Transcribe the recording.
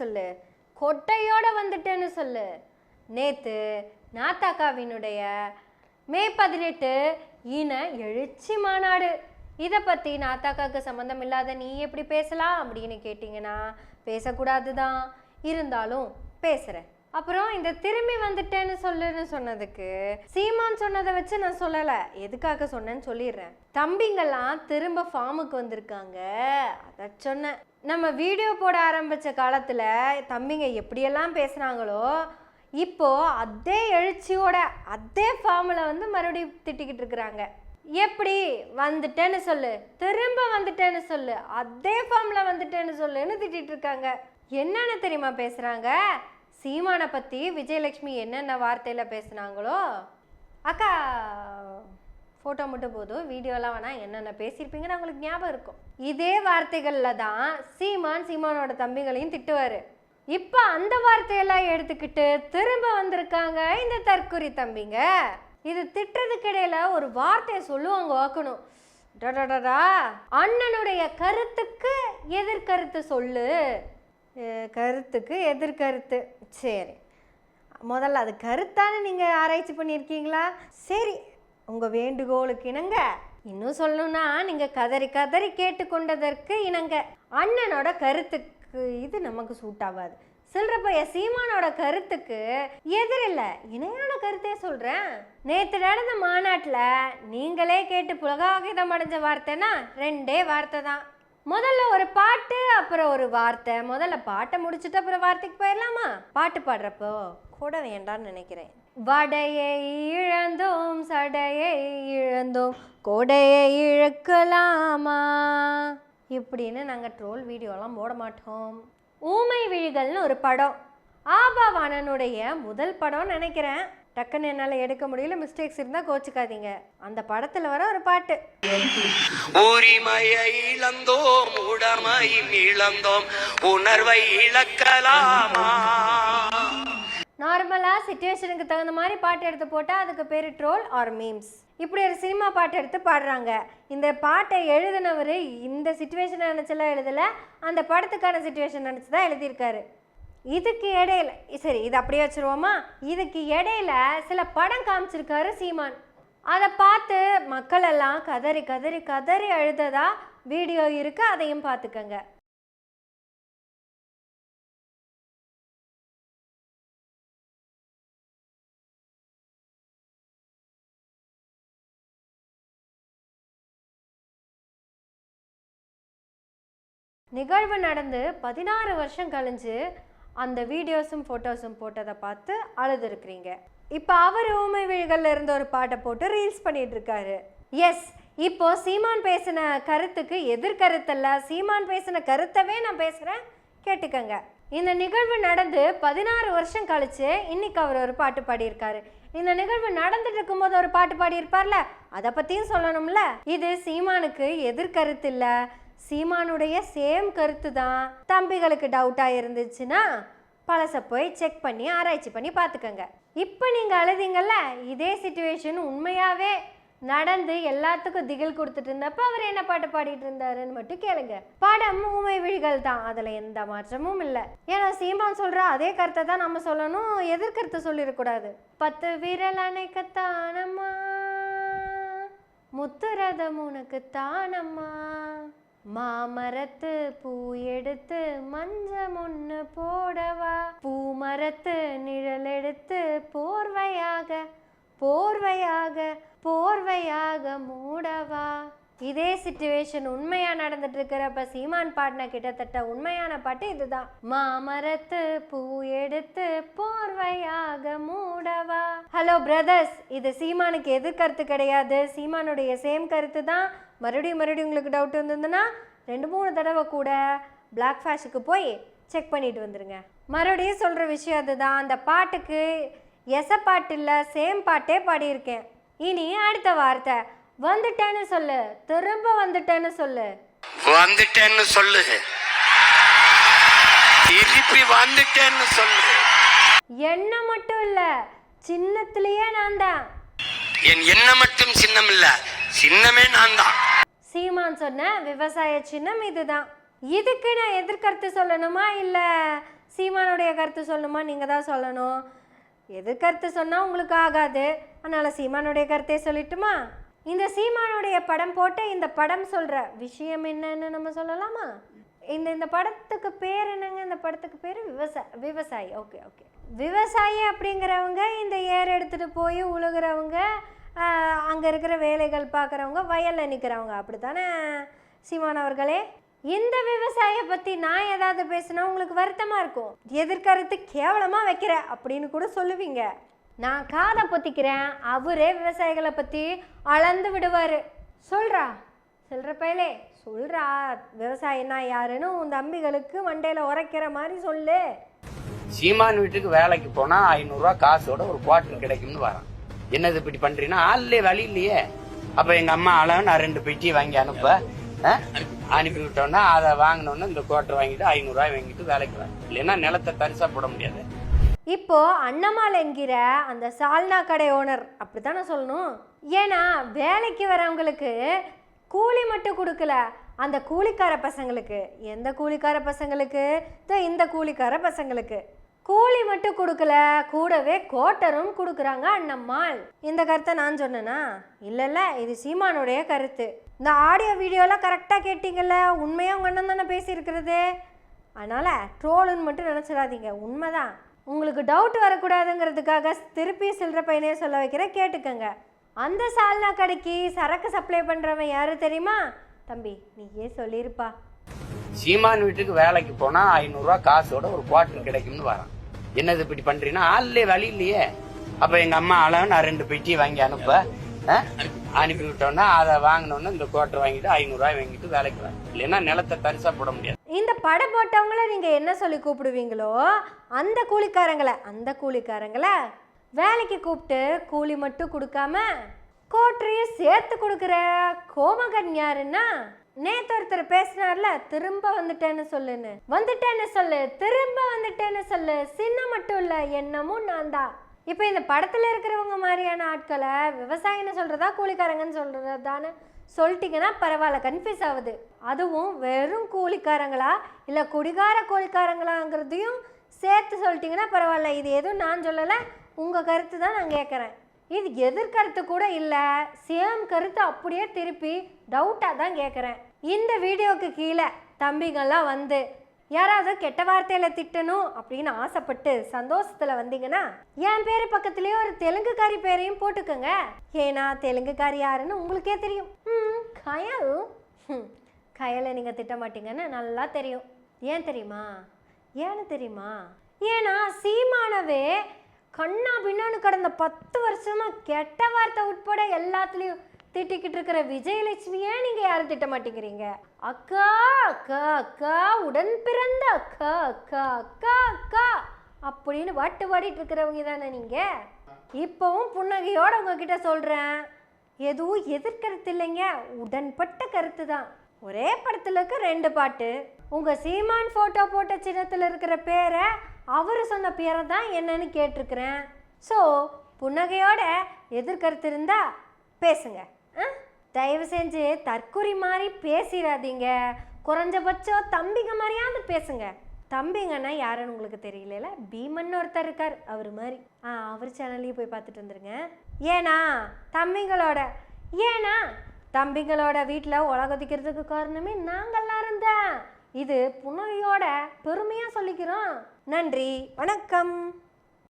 சொல்லு. கொட்டையோட வந்துட்டேன்னு சொல்லு. நேத்து நாத்தாக்காவினுடைய மே பதினெட்டு இன எழுச்சி மாநாடு. இதை பற்றி நாத்தாக்காவுக்கு சம்மந்தம் இல்லாத நீ எப்படி பேசலாம் அப்படின்னு கேட்டிங்கன்னா பேசக்கூடாது தான் இருந்தாலும் பேசுகிறேன் அப்புறம் இந்த திரும்பி வந்துட்டேன்னு சொல்லுன்னு சொன்னதுக்கு சீமான் சொன்னதை வச்சு நான் சொல்லலை. எதுக்காக சொன்னேன்னு சொல்லிடுறேன். தம்பிங்கெல்லாம் திரும்ப ஃபார்முக்கு வந்திருக்காங்க. அதை சொன்னேன். நம்ம வீடியோ போட ஆரம்பித்த காலத்தில் தம்பிங்க எப்படியெல்லாம் பேசுகிறாங்களோ இப்போ அதே எழுச்சியோட அதே ஃபார்மில் வந்து மறுபடியும் திட்டிக்கிட்டு இருக்கிறாங்க. எப்படி? வந்துட்டேன்னு சொல்லு. திரும்ப வந்துட்டேன்னு சொல்லு. அதே ஃபார்மில் வந்துட்டேன்னு சொல்லுன்னு திட்டிகிட்டு இருக்காங்க. என்னென்னு தெரியுமா பேசுகிறாங்க சீமானை பற்றி விஜயலட்சுமி என்னென்ன வார்த்தையில் பேசுனாங்களோ அக்கா ஃபோட்டோ மட்டும் போதும் வீடியோலாம் வேணால் என்னென்ன பேசியிருப்பீங்கன்னு அவங்களுக்கு ஞாபகம் இருக்கும். இதே வார்த்தைகளில் தான் சீமான் சீமானோட தம்பிகளையும் திட்டுவார். இப்போ அந்த வார்த்தையெல்லாம் எடுத்துக்கிட்டு திரும்ப வந்திருக்காங்க இந்த தற்கொலை தம்பிங்க. இது திட்டுறதுக்கு இடையில ஒரு வார்த்தையை சொல்லுவாங்க வாக்கணும். அண்ணனுடைய கருத்துக்கு எதிர்கருத்து சொல்லு. கருத்துக்கு எதிர்கருத்து. சரி. முதல்ல அது கருத்தானு நீங்கள் ஆராய்ச்சி பண்ணியிருக்கீங்களா? சரி. உங்கள் வேண்டுகோளுக்கு இணங்க. இன்னும் சொல்லணும்னா நீங்கள் கதறி கதறி கேட்டுக்கொண்டதற்கு இணங்க. அண்ணனோட கருத்துக்கு இது நமக்கு சூட் ஆகாது. சில்றப்பைய சீமானோட கருத்துக்கு எதிரில்ல இணையான கருத்தே சொல்கிறேன் நேற்று நடந்த மாநாட்டில் நீங்களே கேட்டு புலகாகிதம் அடைஞ்ச வார்த்தைன்னா ரெண்டே வார்த்தை தான். முதல்ல ஒரு பாட்டு அப்புறம் ஒரு வார்த்தை. முதல்ல பாட்டை முடிச்சுட்டு அப்புறம் வார்த்தைக்கு போயிடலாமா? பாட்டு பாடுறப்போ கூட வேண்டாம்னு நினைக்கிறேன். வடையை இழந்தோம் சடையை இழந்தோம். கொடையை இழக்கலாமா? இப்படின்னு நாங்கள் ட்ரோல் வீடியோலாம் போட மாட்டோம். ஊமை விழிகள்னு ஒரு படம். ஆபாவானனுடைய முதல் படம்னு நினைக்கிறேன். டக்குன்னு என்னால் எடுக்க முடியல. மிஸ்டேக்ஸ் இருந்தால் கோச்சிக்காதீங்க. அந்த படத்தில் வர ஒரு பாட்டு. உரிமையை இழந்தோம் உடமை இழந்தோம் உணர்வை இழக்கலாமா? நார்மலாக சுச்சுவேஷனுக்கு தகுந்த மாதிரி பாட்டு எடுத்து போட்டால் அதுக்கு பேர் ட்ரோல் ஆர் மீம்ஸ் இப்படி ஒரு சினிமா பாட்டு எடுத்து பாடுறாங்க. இந்த பாட்டை எழுதினவர் இந்த சுச்சுவேஷனை நினச்செல்லாம் எழுதலை. அந்த படத்துக்கான சுச்சுவேஷன் நினச்சி தான் எழுதியிருக்காரு. இதுக்கு இடையில சரி இது அப்படியே வச்சுருவோமா? இதுக்கு இடையில சில படம் காமிச்சிருக்காரு சீமான். அதை பார்த்து மக்கள் எல்லாம் கதறி கதறி கதறி அழுததா வீடியோ இருக்கு அதையும் பார்த்துக்கங்க. நிகழ்வு நடந்து பதினாறு வருஷம் கழிஞ்சு அந்த வீடியோஸும் ஃபோட்டோஸும் போட்டதை பார்த்து அழுதுருக்கிறீங்க. இப்போ அவர் ஊமை விழிகளில் இருந்த ஒரு பாட்டை போட்டு ரீல்ஸ் பண்ணிட்டு இருக்காரு எஸ் இப்போ சீமான் பேசின கருத்துக்கு எதிர்கருத்தல்ல. சீமான் பேசின கருத்தவே நான் பேசுகிறேன் கேட்டுக்கங்க. இந்த நிகழ்வு நடந்து பதினாறு வருஷம் கழிச்சு இன்னைக்கு அவர் ஒரு பாட்டு பாடியிருக்காரு. இந்த நிகழ்வு நடந்துட்டு இருக்கும்போது ஒரு பாட்டு பாடியிருப்பார்ல? அதை பற்றியும் சொல்லணும்ல? இது சீமானுக்கு எதிர்கருத்து இல்லை. சீமானுடைய சேம் கருத்து தான். தம்பிகளுக்கு டவுட்டாக இருந்துச்சுன்னா பழசை போய் செக் பண்ணி ஆராய்ச்சி பண்ணி பார்த்துக்கோங்க. இப்போ நீங்கள் அழுதிங்கள்ல இதே சுச்சுவேஷன் உண்மையாகவே நடந்து எல்லாத்துக்கும் திகில் கொடுத்துட்டு இருந்தப்ப அவர் என்ன பாட்டு பாடிட்டு இருந்தாருன்னு மட்டும் கேளுங்க. படம் ஊமை விழிகள் தான். அதில் எந்த மாற்றமும் இல்லை. ஏன்னா சீமான் சொல்ற அதே கருத்தை தான் நம்ம சொல்லணும். எதிர்கருத்தை சொல்லிடக்கூடாது. பத்து விரல் அணைக்கத்தானம்மா? முத்துரதம் உனக்கு தானம்மா மாமரத்து பூ எடுத்து மஞ்சம் ஒன்று போடவா? பூமரத்து நிழல் எடுத்து போர்வையாக போர்வையாக போர்வையாக மூடவா? இதே சுச்சுவேஷன் உண்மையா நடந்துட்டு இருக்கிறப்ப சீமான் பாடின கிட்டத்தட்ட உண்மையான பாட்டு இதுதான். மாமரத்து பூ எடுத்து போர்வையாக மூடவா? ஹலோ பிரதர்ஸ் இது சீமானுக்கு எதிர்கருத்து கிடையாது. சீமானுடைய சேம் கருத்து தான் மறுபடியும் மறுபடியும் உங்களுக்கு டவுட் இருந்ததுன்னா ரெண்டு மூணு தடவை கூட பிளாக் ஃபேஷுக்கு போய் செக் பண்ணிட்டு வந்துருங்க. மறுபடியும் சொல்கிற விஷயம் அதுதான். அந்த பாட்டுக்கு எச பாட்டு இல்லை சேம் பாட்டே பாடியிருக்கேன். இனி அடுத்த வார்த்தை. வந்துட்டேன்னு சொல்லு. திரும்ப வந்துட்டேன்னு சொல்லு. வந்துட்டேன்னு சொல்லு. திருப்பி வந்துட்டேன்னு சொல்லு. என்ன மட்டும் இல்லை சின்னத்திலேயே நான் தான். என் எண்ணம் மட்டும் சின்னம் இல்ல சின்னமே நான் தான் சீமான் சொன்ன விவசாய சின்னம் இதுதான். இதுக்கு நான் எதிர்கருத்து சொல்லணுமா இல்லை சீமானுடைய கருத்து சொல்லணுமா நீங்கள் தான் சொல்லணும்? எது கருத்து சொன்னால் உங்களுக்கு ஆகாது. அதனால் சீமானுடைய கருத்தே சொல்லட்டுமா? இந்த சீமானுடைய படம் போட்டு இந்த படம் சொல்கிற விஷயம் என்னன்னு நம்ம சொல்லலாமா? இந்த இந்த படத்துக்கு பேர் என்னங்க? இந்த படத்துக்கு பேர் விவசாய விவசாயி. Okay okay. விவசாயி அப்படிங்கிறவங்க இந்த ஏர் எடுத்துகிட்டு போய் உழுகிறவங்க அங்கே இருக்கிற வேலைகள் பார்க்குறவங்க வயலில் நிற்கிறவங்க அப்படி தானே சீமான் அவர்களே இந்த விவசாயியை பற்றி நான் ஏதாவது பேசினா உங்களுக்கு வருத்தமாக இருக்கும். எதிர்கருத்து கேவலமாக வைக்கிற அப்படின்னு கூட சொல்லுவீங்க. நான் காதை பொத்திக்கிறேன் அவரே விவசாயிகளை பற்றி அளந்து விடுவார். சொல்கிறா சொல்கிற பயலே சொல்கிறா விவசாயினா யாருன்னு உன் தம்பிகளுக்கு மண்டையில் உரைக்கிற மாதிரி சொல்லு. சீமான் வீட்டுக்கு வேலைக்கு போனால் ஐநூறுரூவா காசோட ஒரு குவார்டர் கிடைக்கும்னு வரான். என்னது இப்படி பண்றீங்கன்னா ஆள்லயே வழி இல்லையே. அப்ப எங்க அம்மா அளவு நான் ரெண்டு பெட்டி வாங்கி அனுப்ப. அனுப்பி விட்டோம்னா அதை வாங்கினோன்னு இந்த கோட்டை வாங்கிட்டு ஐநூறுரூவா வாங்கிட்டு வேலைக்கு வரேன் இல்லைன்னா நிலத்தை தரிசா போட முடியாது. இப்போ அண்ணம்மாள் என்கிற அந்த சால்னா கடை ஓனர் அப்படித்தானே சொல்லணும்? ஏன்னா வேலைக்கு வரவங்களுக்கு கூலி மட்டும் கொடுக்கல. அந்த கூலிக்கார பசங்களுக்கு. எந்த கூலிக்கார பசங்களுக்கு? இந்த கூலிக்கார பசங்களுக்கு. கூலி மட்டும் கொடுக்கல கூடவே கோட்டரும் கொடுக்குறாங்க அண்ணம்மாள். இந்த கருத்தை நான் சொன்னேனா? இல்லைல்ல இது சீமானுடைய கருத்து. இந்த ஆடியோ வீடியோலாம் கரெக்டாக கேட்டிங்கல்ல உண்மையாக உங்கள் அண்ணன் தானே பேசியிருக்கிறது? அதனால் ட்ரோலுன்னு மட்டும் நினச்சிடாதீங்க உண்மைதான். உங்களுக்கு டவுட் வரக்கூடாதுங்கிறதுக்காக திருப்பி சில்லற பையனே சொல்ல வைக்கிறேன் கேட்டுக்கங்க. அந்த சால்னா கடைக்கு சரக்கு சப்ளை பண்ணுறவன் யாரு தெரியுமா? தம்பி நீயே சொல்லியிருப்பா. சீமான் வீட்டுக்கு வேலைக்கு போனால் ஐநூறுரூவா காசோட ஒரு குவார்டர் கிடைக்கும்னு வரான். என்னது இப்படி பண்றீங்கன்னா ஆள்லயே வழி இல்லையே. அப்ப எங்க அம்மா அளவு நான் ரெண்டு பெட்டி வாங்கி அனுப்ப. ஆ? அனுப்பி விட்டோன்னா அதை வாங்கினோம்னா இந்த கோட்டை வாங்கிட்டு ஐநூறுரூவா வாங்கிட்டு வேலைக்கு வாங்க இல்லைன்னா நிலத்தை பரிசா போட முடியாது. இந்த படம் போட்டவங்கள நீங்கள் என்ன சொல்லி கூப்பிடுவீங்களோ அந்த கூலிக்காரங்களை அந்த கூலிக்காரங்களை வேலைக்கு கூப்பிட்டு கூலி மட்டும் கொடுக்காம கோட்டரையும் சேர்த்து கொடுக்குற கோமகன் யாருன்னா நேத்து ஒருத்தர் பேசினார்ல திரும்ப வந்துட்டேன்னு சொல்லுன்னு. வந்துட்டேன்னு சொல்லு திரும்ப வந்துட்டேன்னு சொல்லு. சின்ன மட்டும் இல்லை என்னமும் நான் தான். இப்போ இந்த படத்தில் இருக்கிறவங்க மாதிரியான ஆட்களை விவசாயின்னு சொல்கிறதா கூலிக்காரங்கன்னு சொல்கிறதான்னு சொல்லிட்டீங்கன்னா பரவாயில்ல கன்ஃபியூஸ் ஆகுது. அதுவும் வெறும் கூலிக்காரங்களா இல்லை குடிகார கூலிக்காரங்களாங்கிறதையும் சேர்த்து சொல்லிட்டீங்கன்னா பரவாயில்ல. இது எதுவும் நான் சொல்லலை உங்கள் கருத்து தான் நான் கேட்குறேன் இது எதிர்கருத்து கூட இல்லை. சேம் கருத்து அப்படியே திருப்பி டவுட்டாக தான் கேட்குறேன் இந்த வீடியோவுக்கு கீழே தம்பிங்கள்லாம் வந்து யாராவது கெட்ட வார்த்தையில் திட்டணும் அப்படின்னு ஆசைப்பட்டு சந்தோஷத்தில் வந்தீங்கன்னா என் பேர் பக்கத்துலேயே ஒரு தெலுங்குக்காரி பேரையும் போட்டுக்கோங்க. ஏன்னா தெலுங்குக்காரி யாருன்னு உங்களுக்கே தெரியும். ம், கயல். கயலை நீங்கள் திட்ட மாட்டீங்கன்னு நல்லா தெரியும். ஏன் தெரியுமா? ஏன்னு தெரியுமா? ஏன்னா சீமானவே கண்ணா பின்னான்னு கடந்த பத்து வருஷமா கெட்ட வார்த்தை உட்பட எல்லாத்துலேயும் திட்டிக்கிட்டு இருக்கிற விஜயலட்சுமியே நீங்க யாரும் திட்ட மாட்டேங்கிறீங்க? அக்கா அக்கா அக்கா உடன் பிறந்த அக்கா அக்கா அக்கா அக்கா அப்படின்னு வாட்டு வாடிட்டு இருக்கிறவங்க தானே நீங்க? இப்பவும் புன்னகையோட உங்ககிட்ட சொல்றேன். எதுவும் எதிர்கருத்து இல்லைங்க. உடன்பட்ட கருத்து தான். ஒரே படத்துல இருக்க ரெண்டு பாட்டு. உங்க சீமான் போட்டோ போட்ட சின்னத்துல இருக்கிற பேரை அவர் சொன்ன பேரை தான் என்னன்னு கேட்டிருக்கிறேன். ஸோ புன்னகையோட எதிர்கருத்து இருந்தால் பேசுங்க. ஆ? தயவு செஞ்சு தற்குறி மாதிரி பேசிடாதீங்க. குறைஞ்சபட்சம் தம்பிங்க மாதிரியாவது பேசுங்க. தம்பிங்கன்னா யாருன்னு உங்களுக்கு தெரியல பீமன் ஒருத்தர் இருக்கார் அவர் மாதிரி. ஆ அவர் சேனல்லையும் போய் பார்த்துட்டு வந்துருங்க. ஏனா தம்பிங்களோட ஏனா தம்பிங்களோட வீட்டில் உலகத்திக்கிறதுக்கு காரணமே நாங்கள்லாம் இருந்தேன் இது புன்னகையோட பெருமையாக சொல்லிக்கிறோம். நன்றி வணக்கம்